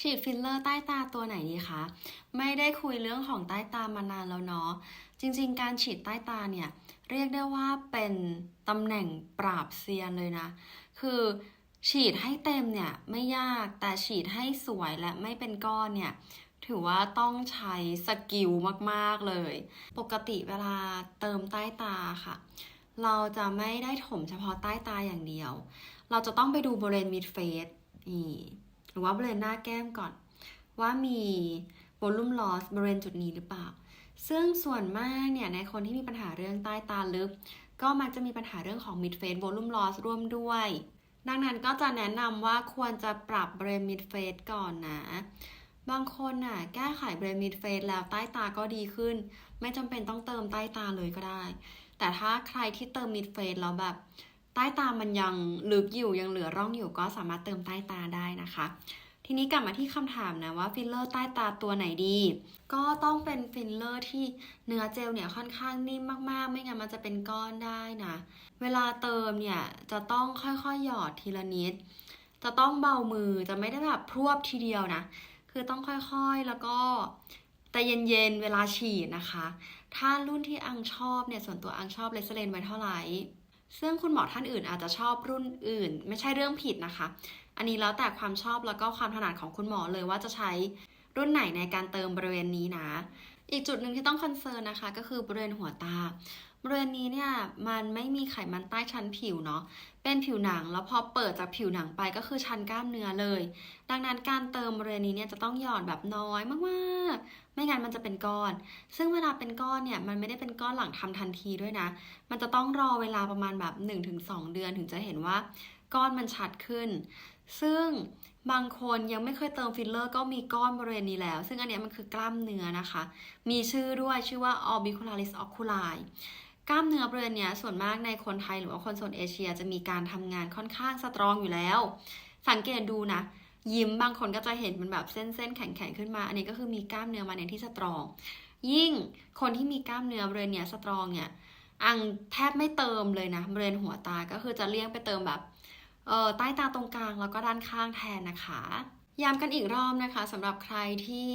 ฉีดฟิลเลอร์ใต้ตาตัวไหนดีคะ ไม่ได้คุยเรื่องของใต้ตามานานแล้วเนาะ จริงๆ การฉีดใต้ตาเนี่ย เรียกได้ว่าเป็นตำแหน่งปราบเซียนเลยนะ คือฉีดให้เต็มเนี่ยไม่ยาก แต่ฉีดให้สวยและไม่เป็นก้อนเนี่ย ถือว่าต้องใช้สกิลมากๆเลย ปกติเวลาเติมใต้ตาค่ะ เราจะไม่ได้ถมเฉพาะใต้ตาอย่างเดียว เราจะต้องไปดูบริเวณมิดเฟสนี่ รือว่าบริเวณหน้าแก้มก่อน ว่ามีโวลลุมลอสบริเวณจุดนี้หรือเปล่า ซึ่งส่วนมากเนี่ยในคนที่มีปัญหาเรื่องใต้ตาลึก ก็มักจะมีปัญหาเรื่องของ mid face volume loss ร่วมด้วย ดังนั้นก็จะแนะนำว่าควรจะปรับบริเวณ mid face ก่อนนะบางคนน่ะแก้ไขบริเวณ mid face แล้วใต้ตาก็ดีขึ้น ไม่จำเป็นต้องเติมใต้ตาเลยก็ได้ แต่ถ้าใครที่เติม mid face แล้วแบบ ใต้ตามันยังลึกอยู่ยังเหลือร่องอยู่ก็สามารถเติมใต้ตาได้นะคะ ทีนี้กลับมาที่คำถามนะว่าฟิลเลอร์ใต้ตาตัวไหนดี ก็ต้องเป็นฟิลเลอร์ที่เนื้อเจลเนี่ยค่อนข้างนิ่มมากๆ ไม่งั้นมันจะเป็นก้อนได้นะ เวลาเติมเนี่ยจะต้องค่อยๆหยอดทีละนิด จะต้องเบามือจะไม่ได้แบบพรวบทีเดียวนะ คือต้องค่อยๆแล้วก็แต่เย็นๆเวลาฉีดนะคะ ถ้ารุ่นที่อังชอบเนี่ยส่วนตัวอังชอบเลสเลนไว้เท่าไหร่ ซึ่งคุณหมอท่านอื่นอาจจะชอบรุ่นอื่น ไม่ใช่เรื่องผิดนะคะ อันนี้แล้วแต่ความชอบแล้วก็ความถนัดของคุณหมอเลยว่าจะใช้รุ่นไหนในการเติมบริเวณนี้นะ อีกจุดหนึ่งที่ต้องคอนเซิร์นนะคะ ก็คือบริเวณหัวตาบริเวณนี้เนี่ยมันไม่มีไขมันใต้ชั้นผิวเนาะเป็นผิวหนังแล้วพอเปิดจากผิวหนังไปก็คือชั้นกล้ามเนื้อเลย ดังนั้นการเติมบริเวณนี้เนี่ยจะต้องหยอดแบบน้อยมากๆ ไม่งั้นมันจะเป็นก้อน ซึ่งเวลาเป็นก้อนเนี่ยมันไม่ได้เป็นก้อนหลังทำทันทีด้วยนะ มันจะต้องรอเวลาประมาณแบบ 1-2 เดือนถึงจะเห็นว่า ก้อนมันชัดขึ้น ซึ่งบางคนยังไม่เคยเติมฟิลเลอร์ก็มีก้อนบริเวณนี้แล้ว ซึ่งอันนี้มันคือกล้ามเนื้อนะคะ มีชื่อด้วยชื่อว่า orbicularis oculi กล้ามเนื้อบริเวณนี้ส่วนมากในคนไทยหรือว่าคนโซนเอเชียจะมีการทำงานค่อนข้างสตรองอยู่แล้ว สังเกตดูนะยิ้มบางคนก็จะเห็นมันแบบเส้นๆแข็งๆขึ้นมา อันนี้ก็คือมีกล้ามเนื้อมาในที่สตรอง ยิ่งคนที่มีกล้ามเนื้อบริเวณเนี้ยสตรองเนี่ยอังแทบไม่เติมเลยนะบริเวณหัวตาก็คือจะเลี่ยงไปเติมแบบ ใต้ตาตรงกลางแล้วก็ด้านข้างแทนนะคะ ย้ำกันอีกรอบนะคะสำหรับใครที่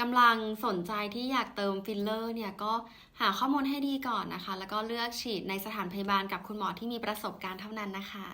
กำลังสนใจที่อยากเติมฟิลเลอร์เนี่ยก็หาข้อมูลให้ดีก่อนนะคะ แล้วก็เลือกฉีดในสถานพยาบาลกับคุณหมอที่มีประสบการณ์เท่านั้นนะคะ